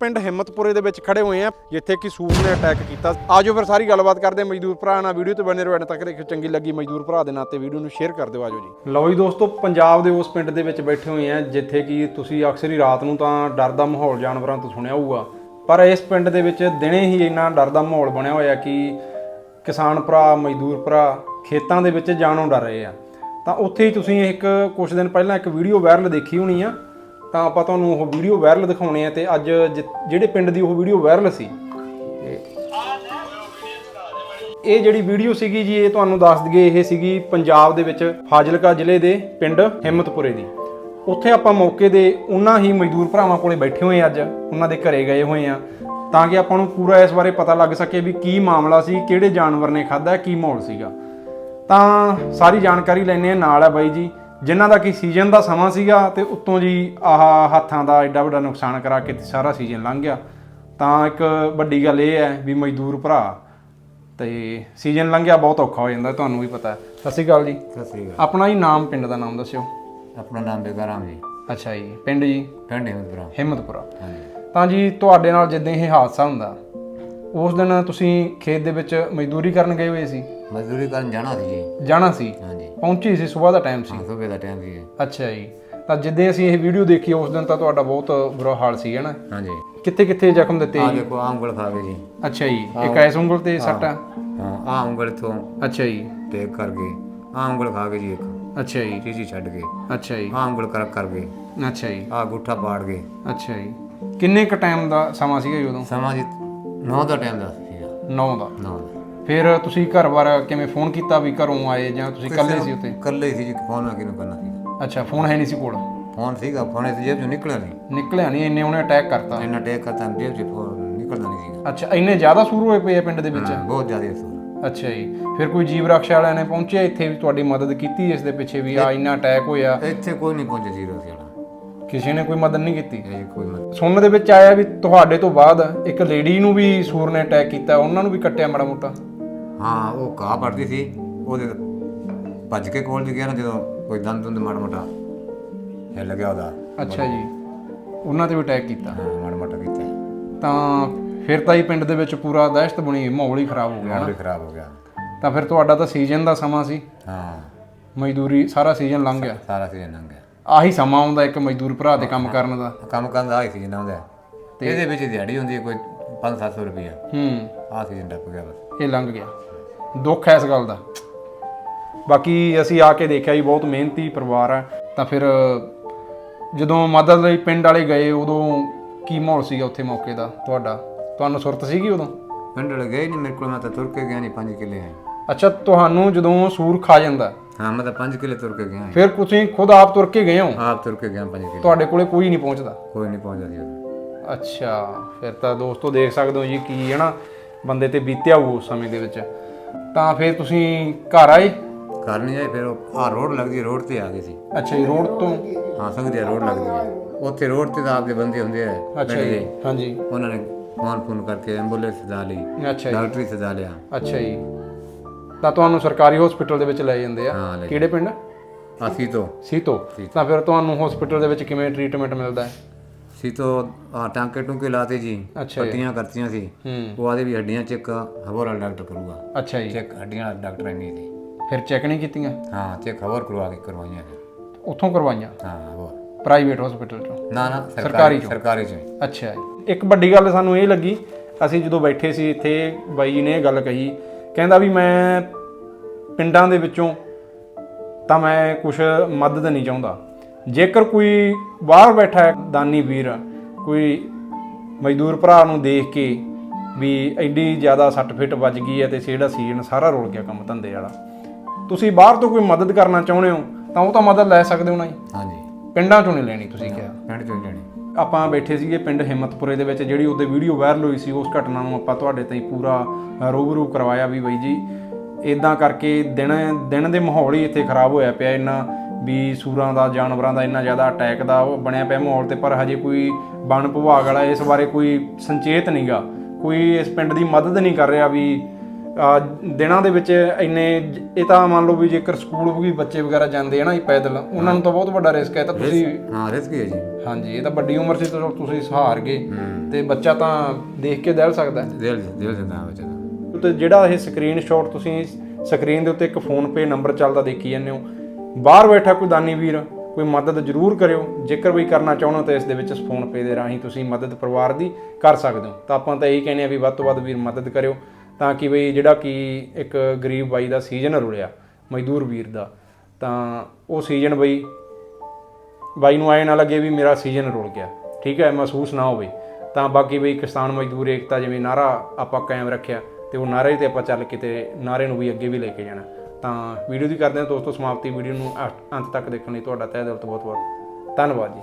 ਪਿੰਡ ਹਿੰਮਤਪੁਰੇ ਦੇ ਵਿੱਚ ਖੜੇ ਹੋਏ ਆ, ਜਿੱਥੇ ਕਿ ਸੂਰ ਨੇ ਅਟੈਕ ਕੀਤਾ। ਆਜੋ ਫਿਰ ਸਾਰੀ ਗੱਲਬਾਤ ਕਰਦੇ ਮਜ਼ਦੂਰ ਭਰਾ ਨਾਲ ਵੀਡੀਓ ਤੇ ਬਣੇ ਰਹੋ, ਐਡ ਤੱਕ ਦੇਖੋ ਚੰਗੀ ਲੱਗੀ ਮਜ਼ਦੂਰ ਭਰਾ ਦੇ ਨਾਤੇ ਵੀਡੀਓ ਨੂੰ ਸ਼ੇਅਰ ਕਰ ਦਿਓ, ਆਜੋ ਜੀ। ਲਓ ਜੀ ਦੋਸਤੋ, ਪੰਜਾਬ ਦੇ ਉਸ ਪਿੰਡ ਦੇ ਵਿੱਚ ਬੈਠੇ ਹੋਏ ਆ, ਜਿੱਥੇ ਕਿ ਤੁਸੀਂ ਅਕਸਰ ਹੀ ਰਾਤ ਨੂੰ ਤਾਂ ਡਰ ਦਾ ਮਾਹੌਲ ਜਾਨਵਰਾਂ ਤੋਂ ਸੁਣਿਆ ਹੋਊਗਾ, ਪਰ ਇਸ ਪਿੰਡ ਦੇ ਵਿੱਚ ਦਿਨੇ ਹੀ ਇੰਨਾ ਡਰ ਦਾ ਮਾਹੌਲ ਬਣਿਆ ਹੋਇਆ ਕਿ ਕਿਸਾਨ ਭਰਾ, ਮਜ਼ਦੂਰ ਭਰਾ ਖੇਤਾਂ ਦੇ ਵਿੱਚ ਜਾਣੋਂ ਡਰ ਰਹੇ ਆ। ਤਾਂ ਉੱਥੇ ਹੀ ਤੁਸੀਂ ਇੱਕ ਕੁਝ ਦਿਨ ਪਹਿਲਾਂ ਇੱਕ ਵੀਡੀਓ ਵਾਇਰਲ ਦੇਖੀ ਹੋਣੀ ਆ ਤਾਂ ਆਪਾਂ ਤੁਹਾਨੂੰ ਉਹ ਵੀਡੀਓ ਵਾਇਰਲ ਦਿਖਾਉਣੇ ਆ ਤੇ ਅੱਜ ਜਿ- ਜਿਹੜੇ ਪਿੰਡ ਦੀ ਉਹ ਵੀਡੀਓ ਵਾਇਰਲ ਸੀ। ਤੇ ਇਹ ਜਿਹੜੀ ਵੀਡੀਓ ਸੀਗੀ ਜੀ, ਇਹ ਤੁਹਾਨੂੰ ਦੱਸ ਦਈਏ, ਇਹ ਸੀਗੀ ਪੰਜਾਬ ਦੇ ਵਿੱਚ ਫਾਜ਼ਿਲਕਾ ਜ਼ਿਲ੍ਹੇ ਦੇ ਪਿੰਡ ਹਿੰਮਤਪੁਰੇ ਦੀ। ਉੱਥੇ ਆਪਾਂ ਮੌਕੇ ਦੇ ਉਹਨਾਂ ਹੀ ਮਜ਼ਦੂਰ ਭਰਾਵਾਂ ਕੋਲੇ ਬੈਠੇ ਹੋਏ ਅੱਜ, ਉਹਨਾਂ ਦੇ ਘਰੇ ਗਏ ਹੋਏ ਆ ਤਾਂ ਕਿ ਆਪਾਂ ਨੂੰ ਪੂਰਾ ਇਸ ਬਾਰੇ ਪਤਾ ਲੱਗ ਸਕੇ ਵੀ ਕੀ ਮਾਮਲਾ ਸੀ, ਕਿਹੜੇ ਜਾਨਵਰ ਨੇ ਖਾਦਾ ਕੀ ਮਾਹੌਲ ਸੀਗਾ। ਤਾਂ ਸਾਰੀ ਜਾਣਕਾਰੀ ਲੈਣੇ ਆ ਨਾਲ ਆ ਬਾਈ ਜੀ। ਜਿਨ੍ਹਾਂ ਦਾ ਕੀ ਸੀਜ਼ਨ ਦਾ ਸਮਾਂ ਸੀਗਾ ਤੇ ਉੱਤੋਂ ਜੀ ਆਹ ਹੱਥਾਂ ਦਾ ਐਡਾ ਵੱਡਾ ਨੁਕਸਾਨ ਕਰਾ ਕੇ ਸਾਰਾ ਸੀਜ਼ਨ ਲੰਘ ਗਿਆ। ਤਾਂ ਇੱਕ ਵੱਡੀ ਗੱਲ ਇਹ ਹੈ ਵੀ ਮਜ਼ਦੂਰ ਭਰਾ ਤੇ ਸੀਜ਼ਨ ਲੰਘਿਆ ਬਹੁਤ ਔਖਾ ਹੋ ਜਾਂਦਾ ਤੁਹਾਨੂੰ ਵੀ ਪਤਾ ਹੈ। ਸਤਿ ਸ਼੍ਰੀ ਅਕਾਲ ਜੀ। ਸਤਿ ਸ੍ਰੀ ਅਕਾਲ। ਆਪਣਾ ਹੀ ਨਾਮ ਪਿੰਡ ਦਾ ਨਾਮ ਦੱਸਿਓ। ਆਪਣਾ ਨਾਮ ਬੇਗਾਰਾਮ ਜੀ। ਅੱਛਾ ਜੀ ਪਿੰਡ ਜੀ? ਪਿੰਡ ਹਿੰਦਪੁਰਾ ਹਿੰਮਤਪੁਰਾ। ਹਾਂਜੀ। ਤਾਂ ਜੀ ਤੁਹਾਡੇ ਨਾਲ ਜਿੱਦਾਂ ਇਹ ਹਾਦਸਾ ਹੁੰਦਾ ਉਸ ਦਿਨ ਤੁਸੀਂ ਖੇਤ ਦੇ ਵਿੱਚ ਮਜ਼ਦੂਰੀ ਕਰਨ ਗਏ ਹੋਏ ਸੀ? ਮਜ਼ਦੂਰੀ ਕਰਨ ਜਾਣਾ ਸੀ। ਜੀ ਜਾਣਾ ਸੀ? ਹਾਂਜੀ। ਪਹੁੰਚੀ ਸੀ ਸਵੇਰ ਦਾ ਟਾਈਮ ਸੀ। ਸਵੇਰ ਦਾ ਟਾਈਮ ਸੀ। ਅੱਛਾ ਜੀ। ਤਾਂ ਜਿੱਦਾਂ ਅਸੀਂ ਇਹ ਵੀਡੀਓ ਦੇਖੀ ਉਸ ਦਿਨ ਤਾਂ ਤੁਹਾਡਾ ਬਹੁਤ ਬੁਰਾ ਹਾਲ ਸੀ ਹੈ ਨਾ? ਹਾਂਜੀ। ਕਿੱਥੇ ਕਿੱਥੇ ਜ਼ਖਮ ਦਿੱਤੇ ਆ ਜੀ? ਦੇਖੋ ਆਹ ਉਂਗਲ ਖਾ ਗਏ ਜੀ। ਅੱਛਾ ਜੀ। ਇੱਕ ਐਸ ਉਂਗਲ ਤੇ ਸੱਟ ਆ? ਹਾਂ ਆਹ ਉਂਗਲ ਤੋਂ ਅੱਛਾ ਜੀ। ਟੇਕ ਕਰ ਗਏ ਆਹ ਉਂਗਲ ਖਾ ਗਏ ਜੀ ਇੱਕ। ਅੱਛਾ ਜੀ। ਚੀਚੀ ਛੱਡ ਗਏ ਅੱਛਾ ਜੀ। ਆਹ ਉਂਗਲ ਕਰ ਕਰ ਗਏ। ਅੱਛਾ ਜੀ। ਆਹ ਗੁੱਠਾ ਪਾੜ ਗਏ। ਅੱਛਾ ਜੀ। ਕਿੰਨੇ ਕ ਟਾਈਮ ਦਾ ਸਮਾਂ ਸੀਗਾ ਜੀ ਉਦੋਂ? ਸਮਾਂ ਜੀ 9 ਦਾ ਟਾਈਮ ਦਾ ਸੀਗਾ। 9 ਦਾ। 9 ਫਿਰ ਤੁਸੀਂ ਘਰ-ਬਾਰ ਕਿਵੇਂ ਫੋਨ ਕੀਤਾ ਵੀ ਘਰੋਂ ਆਏ ਜਾਂ ਤੁਸੀਂ ਇਕੱਲੇ ਸੀ ਉੱਥੇ? ਕੱਲੇ ਸੀ ਜੀ ਫੋਨ ਨਾ ਕਿਨੂੰ ਕਰਨਾ ਸੀ। ਅੱਛਾ ਫੋਨ ਹੈ ਨਹੀਂ ਸੀ ਕੋਲ? ਫੋਨ ਸੀਗਾ ਫੋਨ ਇਸ ਜੇਬ ਚੋਂ ਨਿਕਲਿਆ ਨਹੀਂ। ਨਿਕਲਿਆ ਨਹੀਂ ਇੰਨੇ ਉਹਨੇ ਅਟੈਕ ਕਰਤਾ। ਇੰਨਾ ਟੇਕ ਕਰਤਾ ਜੇਬ ਚ ਫੋਨ ਨਿਕਲਦਾ ਨਹੀਂ ਸੀਗਾ। ਅੱਛਾ ਇੰਨੇ ਜ਼ਿਆਦਾ ਸ਼ੁਰੂ ਹੋਏ ਪਏ ਆ ਪਿੰਡ ਦੇ ਵਿੱਚ? ਬਹੁਤ ਜ਼ਿਆਦਾ ਅਸੂਰ ਅੱਛਾ ਜੀ ਫਿਰ ਕੋਈ ਜੀਵ ਰਕਸ਼ਾ ਵਾਲਿਆਂ ਨੇ ਪਹੁੰਚਿਆ ਇੱਥੇ ਵੀ ਤੁਹਾਡੀ ਮਦਦ ਕੀਤੀ ਇਸ ਦੇ ਪਿੱਛੇ ਵੀ? ਆ ਇੰਨਾ ਅਟੈਕ ਹੋਇਆ। ਇੱਥੇ ਕੋਈ ਨਹੀਂ ਪਹੁੰਚਿਆ ਜ਼ੀਰੋ ਸੀ ਵਾਲਾ। ਕਿਸੇ ਨੇ ਕੋਈ ਮਦਦ ਨਹੀਂ ਕੀਤੀ? ਇਹ ਕੋਈ ਮਤ ਸੁਣਨ ਦੇ ਵਿੱਚ ਆਇਆ ਵੀ ਤੁਹਾਡੇ ਤੋਂ ਬਾਅਦ ਇੱਕ ਲੇਡੀ ਨੂੰ ਵੀ ਸੂਰ ਨੇ ਅਟੈਕ ਕੀਤਾ ਉਹਨਾਂ ਨੂੰ ਵੀ ਕੱਟਿਆ ਮਾੜਾ ਮੋਟਾ? ਹਾਂ ਉਹ ਘਾਹ ਪੜਦੀ ਸੀ ਉਹਦੇ ਭੱਜ ਕੇ ਕੋਲ ਗਿਆ ਨਾ ਜਦੋਂ ਕੋਈ ਦੰਦ ਦੁੰਦ ਮਾੜਾ ਮੋਟਾ ਹਿੱਲ ਗਿਆ ਉਹਦਾ। ਅੱਛਾ ਜੀ। ਉਹਨਾਂ ਤੇ ਵੀ ਅਟੈਕ ਕੀਤਾ। ਹਾਂ ਮਾੜਾ ਮੋਟਾ ਕੀਤਾ। ਤਾਂ ਫਿਰ ਤਾਂ ਹੀ ਪਿੰਡ ਦੇ ਵਿੱਚ ਪੂਰਾ ਦਹਿਸ਼ਤ ਬਣੀ ਮਾਹੌਲ ਹੀ ਖਰਾਬ ਹੋ ਗਿਆ ਮਾਹੌਲ ਖਰਾਬ ਹੋ ਗਿਆ। ਤਾਂ ਫਿਰ ਤੁਹਾਡਾ ਤਾਂ ਸੀਜ਼ਨ ਦਾ ਸਮਾਂ ਸੀ। ਹਾਂ। ਮਜ਼ਦੂਰੀ ਸਾਰਾ ਸੀਜ਼ਨ ਲੰਘ ਗਿਆ। ਸਾਰਾ ਸੀ ਲੰਘ ਗਿਆ। ਆਹੀ ਸਮਾਂ ਆਉਂਦਾ ਇੱਕ ਮਜ਼ਦੂਰ ਭਰਾ ਦੇ ਕੰਮ ਕਰਨ ਦਾ। ਕੰਮ ਕਰਨ ਦਾ ਆਈ ਸੀ ਜਿੰਨਾ ਹੁੰਦਾ ਤੇ ਇਹਦੇ ਵਿੱਚ ਦਿਹਾੜੀ ਹੁੰਦੀ ਹੈ ਕੋਈ 5-700 ਰੁਪਇਆ ਹੂੰ। ਆਹ ਸੀ ਟੱਪ ਗਿਆ ਬਸ। ਇਹ ਲੰਘ ਗਿਆ। ਦੁੱਖ ਹੈ ਇਸ ਗੱਲ ਦਾ। ਬਾਕੀ ਅਸੀਂ ਆ ਕੇ ਦੇਖਿਆ ਜੀ ਬਹੁਤ ਮਿਹਨਤੀ ਪਰਿਵਾਰ ਹੈ। ਤਾਂ ਫਿਰ ਜਦੋਂ ਮਦਦ ਲਈ ਪਿੰਡ ਵਾਲੇ ਗਏ ਉਦੋਂ ਕੀ ਮਾਹੌਲ ਸੀਗਾ ਉੱਥੇ ਮੌਕੇ ਦਾ ਤੁਹਾਡਾ? ਤੁਹਾਨੂੰ ਸੁਰਤ ਸੀਗੀ ਉਦੋਂ? ਪਿੰਡ ਵਾਲੇ ਗਏ ਨਹੀਂ ਮੇਰੇ ਕੋਲ ਮੈਂ ਤਾਂ ਤੁਰ ਕੇ ਗਿਆ ਨਹੀਂ 5 ਕਿੱਲੇ ਹੈ। ਅੱਛਾ ਤੁਹਾਨੂੰ ਜਦੋਂ ਸੂਰ ਖਾ ਜਾਂਦਾ? ਹਾਂ ਮੈਂ ਤਾਂ 5 ਕਿੱਲੇ ਤੁਰ ਕੇ ਗਿਆ ਫਿਰ ਤੁਸੀਂ ਖੁਦ ਆਪ ਤੁਰ ਕੇ ਗਏ ਹੋ? ਆਪ ਤੁਰ ਕੇ ਗਿਆ 5 ਕਿੱਲੇ। ਤੁਹਾਡੇ ਕੋਲੇ ਕੋਈ ਨਹੀਂ ਪਹੁੰਚਦਾ? ਕੋਈ ਨਹੀਂ ਪਹੁੰਚਦਾ ਉਦੋਂ। ਅੱਛਾ ਫਿਰ ਤਾਂ ਦੋਸਤੋ ਦੇਖ ਸਕਦੇ ਹੋ ਜੀ ਕੀ ਹੈ ਨਾ ਬੰਦੇ ਤੇ ਬੀਤਿਆ ਹੋਊ ਉਸ ਸਮੇਂ ਦੇ ਵਿੱਚ। ਤਾਂ ਫਿਰ ਤੁਸੀਂ ਘਰ ਆਏ? ਘਰ ਨਹੀਂ ਆਏ ਫਿਰ ਉਹ ਆਹ ਰੋਡ ਲੱਗਦੀ ਰੋਡ ਤੇ ਆ ਗਏ ਸੀ। ਅੱਛਾ ਜੀ ਰੋਡ ਤੋਂ? ਹਾਂ ਸੰਗਦਿਆ ਰੋਡ ਲੱਗਦੀ ਹੈ। ਉੱਥੇ ਰੋਡ ਤੇ ਤਾਂ ਆਪਦੇ ਬੰਦੇ ਹੁੰਦੇ ਆ ਅੱਛਾ ਜੀ ਹਾਂਜੀ। ਉਹਨਾਂ ਨੇ ਫੋਨ ਫੋਨ ਕਰਕੇ ਐਂਬੂਲੈਂਸ ਸਦਾ ਲਈ ਅੱਛਾ ਜੀ। ਡਾਕਟਰੀ ਸਦਾ ਲਿਆ। ਅੱਛਾ ਜੀ। ਤਾਂ ਤੁਹਾਨੂੰ ਸਰਕਾਰੀ ਹਸਪੀਟਲ ਦੇ ਵਿੱਚ ਲੈ ਜਾਂਦੇ ਆ। ਹਾਂ ਲੈ ਕਿਹੜੇ ਪਿੰਡ? ਅਸੀਂ ਤੋਂ ਸੀਤੋ। ਤਾਂ ਫਿਰ ਤੁਹਾਨੂੰ ਹਸਪੀਟਲ ਦੇ ਵਿੱਚ ਕਿਵੇਂ ਟ੍ਰੀਟਮੈਂਟ ਮਿਲਦਾ ਹੈ? ਸੀ ਤੋਂ ਆ ਟਾਂਕੇ ਟੁੰਕੇ ਲਾਤੇ ਜੀ ਅੱਛਾ ਜੀ। ਪੱਟੀਆਂ ਕਰਤੀਆਂ ਸੀ। ਹੂੰ। ਉਹ ਆਦੇ ਵੀ ਹੱਡੀਆਂ ਚੈੱਕ ਹਵਰ ਵਾਲਾ ਡਾਕਟਰ ਕਰੂਗਾ। ਅੱਛਾ ਜੀ। ਚੈੱਕ ਹੱਡੀਆਂ ਵਾਲਾ ਡਾਕਟਰ ਨਹੀਂ ਸੀ। ਫਿਰ ਚੈੱਕ ਨਹੀਂ ਕੀਤੀਆਂ? ਹਾਂ ਚੈੱਕ ਹਵਰ ਕਰਵਾ ਕੇ ਕਰਵਾਈਆਂ ਫਿਰ। ਉੱਥੋਂ ਕਰਵਾਈਆਂ? ਹਾਂ ਹਵਰ ਪ੍ਰਾਈਵੇਟ ਹਸਪੀਟਲ ਤੋਂ ਨਾ ਨਾ ਸਰਕਾਰੀ ਚੋਂ। ਸਰਕਾਰੀ ਚ ਅੱਛਾ ਜੀ। ਇੱਕ ਵੱਡੀ ਗੱਲ ਸਾਨੂੰ ਇਹ ਲੱਗੀ ਅਸੀਂ ਜਦੋਂ ਬੈਠੇ ਸੀ ਇੱਥੇ ਬਾਈ ਜੀ ਨੇ ਇਹ ਗੱਲ ਕਹੀ ਕਹਿੰਦਾ ਵੀ ਮੈਂ ਪਿੰਡਾਂ ਦੇ ਵਿੱਚੋਂ ਤਾਂ ਮੈਂ ਕੁਝ ਮਦਦ ਨਹੀਂ ਚਾਹੁੰਦਾ। ਜੇਕਰ ਕੋਈ ਬਾਹਰ ਬੈਠਾ ਹੈ ਦਾਨੀ ਵੀਰ ਕੋਈ ਮਜ਼ਦੂਰ ਭਰਾ ਨੂੰ ਦੇਖ ਕੇ ਵੀ ਐਡੀ ਜ਼ਿਆਦਾ ਸੱਟ ਫਿੱਟ ਵੱਜ ਗਈ ਹੈ ਤੇ ਜਿਹੜਾ ਸੀਜ਼ਨ ਸਾਰਾ ਰੁਲ ਗਿਆ ਕੰਮ ਧੰਦੇ ਵਾਲਾ। ਤੁਸੀਂ ਬਾਹਰ ਤੋਂ ਕੋਈ ਮਦਦ ਕਰਨਾ ਚਾਹੁੰਦੇ ਹੋ ਤਾਂ ਉਹ ਤਾਂ ਮਦਦ ਲੈ ਸਕਦੇ ਹੋ ਨਾ ਜੀ। ਹਾਂਜੀ। ਪਿੰਡਾਂ ਚੋਂ ਨਹੀਂ ਲੈਣੀ ਤੁਸੀਂ ਕਿਹਾ। ਪਿੰਡ ਚੋਂ ਲੈਣੀ। ਆਪਾਂ ਬੈਠੇ ਸੀਗੇ ਪਿੰਡ ਹਿੰਮਤਪੁਰੇ ਦੇ ਵਿੱਚ ਜਿਹੜੀ ਉਹਦੇ ਵੀਡੀਓ ਵਾਇਰਲ ਹੋਈ ਸੀ ਉਸ ਘਟਨਾ ਨੂੰ ਆਪਾਂ ਤੁਹਾਡੇ ਤਾਈਂ ਪੂਰਾ ਰੂਬਰੂ ਕਰਵਾਇਆ ਵੀ ਬਾਈ ਜੀ। ਇਦਾਂ ਕਰਕੇ ਦਿਨ ਦਿਨ ਦੇ ਮਾਹੌਲ ਹੀ ਇੱਥੇ ਖਰਾਬ ਹੋਇਆ ਪਿਆ ਇੰਨਾ ਵੀ ਸੂਰਾਂ ਦਾ ਜਾਨਵਰਾਂ ਦਾ ਇੰਨਾ ਜ਼ਿਆਦਾ ਅਟੈਕ ਦਾ ਉਹ ਬਣਿਆ ਪਿਆ ਮਾਹੌਲ ਤੇ ਪਰ ਹਜੇ ਕੋਈ ਵਣ ਵਿਭਾਗ ਵਾਲਾ ਇਸ ਬਾਰੇ ਕੋਈ ਸੰਚੇਤ ਨਹੀਂਗਾ। ਕੋਈ ਇਸ ਪਿੰਡ ਦੀ ਮਦਦ ਨਹੀਂ ਕਰ ਰਿਹਾ ਵੀ ਦਿਨਾਂ ਦੇ ਵਿੱਚ ਇੰਨੇ ਇਹ ਤਾਂ ਮੰਨ ਲਓ ਵੀ ਜੇਕਰ ਸਕੂਲ ਵੀ ਬੱਚੇ ਵਗੈਰਾ ਜਾਂਦੇ ਆ ਨਾ ਇਹ ਪੈਦਲ ਉਹਨਾਂ ਨੂੰ ਤਾਂ ਬਹੁਤ ਵੱਡਾ ਰਿਸਕ ਹੈ ਤਾਂ ਤੁਸੀਂ ਹਾਂ ਰਿਸਕ ਹੈ ਜੀ। ਹਾਂਜੀ ਇਹ ਤਾਂ ਵੱਡੀ ਉਮਰ ਸੀ ਤਾਂ ਤੁਸੀਂ ਸਹਾਰ ਗਏ। ਤੇ ਬੱਚਾ ਤਾਂ ਦੇਖ ਕੇ ਦਹਿਲ ਸਕਦਾ ਹੈ। ਦਿਲ ਦਿਲ ਦਿੰਦਾ ਬੱਚਾ ਤੇ ਜਿਹੜਾ ਇਹ ਸਕਰੀਨਸ਼ਾਟ ਤੁਸੀਂ ਸਕਰੀਨ ਦੇ ਉੱਤੇ ਇੱਕ ਫੋਨ ਪੇ ਨੰਬਰ ਚੱਲਦਾ ਦੇਖੀ ਜਾਂਦੇ ਹੋ ਬਾਹਰ ਬੈਠਾ ਕੋਈ ਦਾਨੀ ਵੀਰ, ਕੋਈ ਮਦਦ ਜ਼ਰੂਰ ਕਰਿਓ। ਜੇਕਰ ਵੀ ਕਰਨਾ ਚਾਹੋ ਤਾਂ ਇਸ ਦੇ ਵਿੱਚ ਫੋਨ ਪੇ ਦੇ ਰਾਹੀਂ ਤੁਸੀਂ ਮਦਦ ਪਰਿਵਾਰ ਦੀ ਕਰ ਸਕਦੇ ਹੋ। ਤਾਂ ਆਪਾਂ ਤਾਂ ਇਹੀ ਕਹਿੰਦੇ ਆ ਵੀ ਵੱਧ ਤੋਂ ਵੱਧ ਵੀਰ ਮਦਦ ਕਰਿਓ ਤਾਂ ਕਿ ਬਈ ਜਿਹੜਾ ਕਿ ਇੱਕ ਗਰੀਬ ਬਾਈ ਦਾ ਸੀਜ਼ਨ ਰੁਲਿਆ, ਮਜ਼ਦੂਰ ਵੀਰ ਦਾ, ਤਾਂ ਉਹ ਸੀਜ਼ਨ ਬਈ ਬਾਈ ਨੂੰ ਆਏ ਨਾ ਲੱਗੇ ਵੀ ਮੇਰਾ ਸੀਜ਼ਨ ਰੁਲ ਗਿਆ। ਠੀਕ ਹੈ, ਮਹਿਸੂਸ ਨਾ ਹੋਵੇ। ਤਾਂ ਬਾਕੀ ਬਈ ਕਿਸਾਨ ਮਜ਼ਦੂਰ ਏਕਤਾ ਜਿਵੇਂ ਨਾਰਾ ਆਪਾਂ ਕਾਇਮ ਰੱਖਿਆ ਤੇ ਉਹ ਨਾਰੇ ਤੇ ਆਪਾਂ ਚੱਲ ਕੇ ਤੇ ਨਾਰੇ ਨੂੰ ਵੀ ਅੱਗੇ ਵੀ ਲੈ ਕੇ ਜਾਣਾ। ਤਾਂ ਵੀਡੀਓ ਦੀ ਕਰਦੇ ਹਾਂ ਦੋਸਤੋ ਸਮਾਪਤੀ ਵੀਡੀਓ ਨੂੰ ਅੰਤ ਤੱਕ ਦੇਖਣ ਲਈ ਤੁਹਾਡਾ ਤਹਿ ਦਿਲ ਤੋਂ ਬਹੁਤ ਬਹੁਤ ਧੰਨਵਾਦ ਜੀ।